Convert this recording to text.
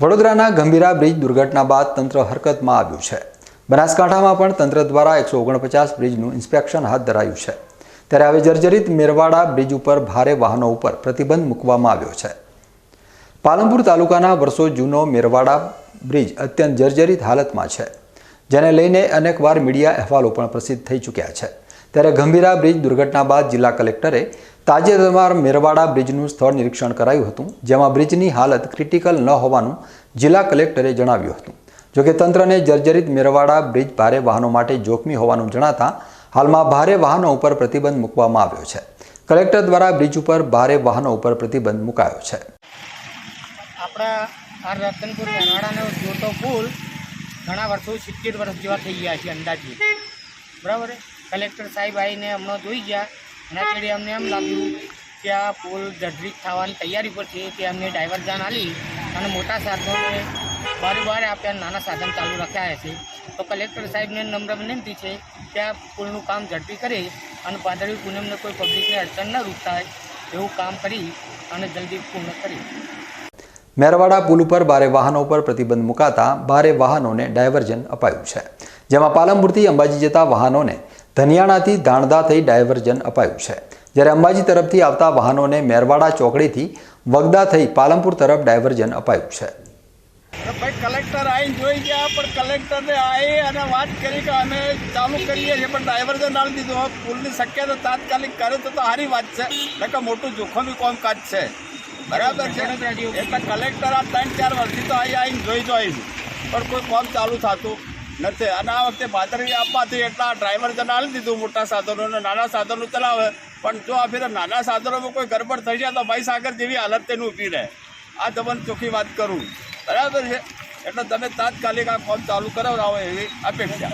વડોદરાના ગંભીરા બ્રિજ દુર્ઘટના બાદ તંત્ર હરકતમાં આવ્યું છે. બનાસકાંઠામાં પણ તંત્ર દ્વારા એકસો ઓગણપચાસ બ્રિજનું ઇન્સ્પેક્શન હાથ ધરાયું છે. ત્યારે હવે જર્જરિત મેરવાડા બ્રિજ ઉપર ભારે વાહનો ઉપર પ્રતિબંધ મૂકવામાં આવ્યો છે. પાલનપુર તાલુકાના વર્ષો જૂનો મેરવાડા બ્રિજ અત્યંત જર્જરિત હાલતમાં છે. જેને લઈને અનેકવાર મીડિયા અહેવાલો પણ પ્રસિદ્ધ થઈ ચૂક્યા છે. ત્યારે ગંભીરા બ્રિજ દુર્ઘટના બાદ જિલ્લા કલેક્ટરે તાજેતરમાં મેરવાડા બ્રિજનું સ્થળ નિરીક્ષણ કરાયું હતું, જેમાં બ્રિજની હાલત ક્રિટિકલ ન હોવાનું જિલ્લા કલેક્ટરે જણાવ્યું હતું. જોકે તંત્રને જર્જરિત મેરવાડા બ્રિજ ભારે વાહનો માટે જોખમી હોવાનું જણાતા, હાલમાં ભારે વાહનો ઉપર પ્રતિબંધ મૂકવામાં આવ્યો છે. કલેક્ટર દ્વારા બ્રિજ ઉપર ભારે વાહનો ઉપર પ્રતિબંધ મુકાયો છે. આપણા ઘણા વર્ષો સિત્તેર વર્ષ જેવા થઈ ગયા છે અંદાજે. બરાબર કલેક્ટર સાહેબ આવીને હમણાં જોઈ ગયા. એના છેડે અમને એમ લાગ્યું કે આ પુલ જર્જરિત થવાની તૈયારી પર છે તે અમને ડાયવર્ઝન આલી અને મોટા સાધનોને બારે બારે આપ્યા નાના સાધન ચાલુ રાખ્યા છે. તો કલેક્ટર સાહેબને નમ્ર વિનંતી છે કે આ પુલનું કામ ઝડપી કરે અને પાદળી પૂનમને કોઈ પબ્લિકને અડચણ ન રૂપ થાય એવું કામ કરી અને જલ્દી પૂર્ણ કરી. મેરવાડા પુલ ઉપર ભારે વાહનો ઉપર પ્રતિબંધ મુકાતા ભારે વાહનોને ડાયવર્ઝન અપાયું છે. જેમાં પાલનપુરથી અંબાજી જતા વાહનોને ધનિયાણાથી ધાણદા થઈ ડાયવર્ઝન અપાયું છે. જ્યારે અંબાજી તરફથી આવતા વાહનોને મેરવાડા ચોકડીથી વગદા થઈ પાલનપુર તરફ ડાયવર્ઝન અપાયું છે. તો ભાઈ કલેક્ટર આવીને જોઈ ગયા પણ કલેક્ટરને આવી અને વાત કરી કે અમે ચાલુ કરીએ છીએ પણ ડ્રાઈવર તો નાળી દીધું પુલની શક્યતા તાત્કાલિક કરે તો તો સારી વાત છે નકર મોટું જોખમી કામકાજ છે. બરાબર છે? એટલે કલેક્ટર આ ત્રણ ચાર વર્ષથી તો અહીં આવીને જોઈ જોઈ પણ કોઈ કામ ચાલુ થતું. નથી. અને આ વખતે ભાદરવી આપવાથી એટલા ડ્રાઈવર જણાવી દીધું મોટા સાધનો અને નાના સાધનો ચલાવે. પણ જો આ ફેર નાના સાધનોમાં કોઈ ગડબડ થઈ જાય તો ભાઈ સાગર જેવી હાલત તેનું ઊભી રહે. આ તમને ચોખ્ખી વાત કરું. બરાબર છે? એટલે તમે તાત્કાલિક આ કામ ચાલુ કરાવડાવો એવી અપેક્ષા.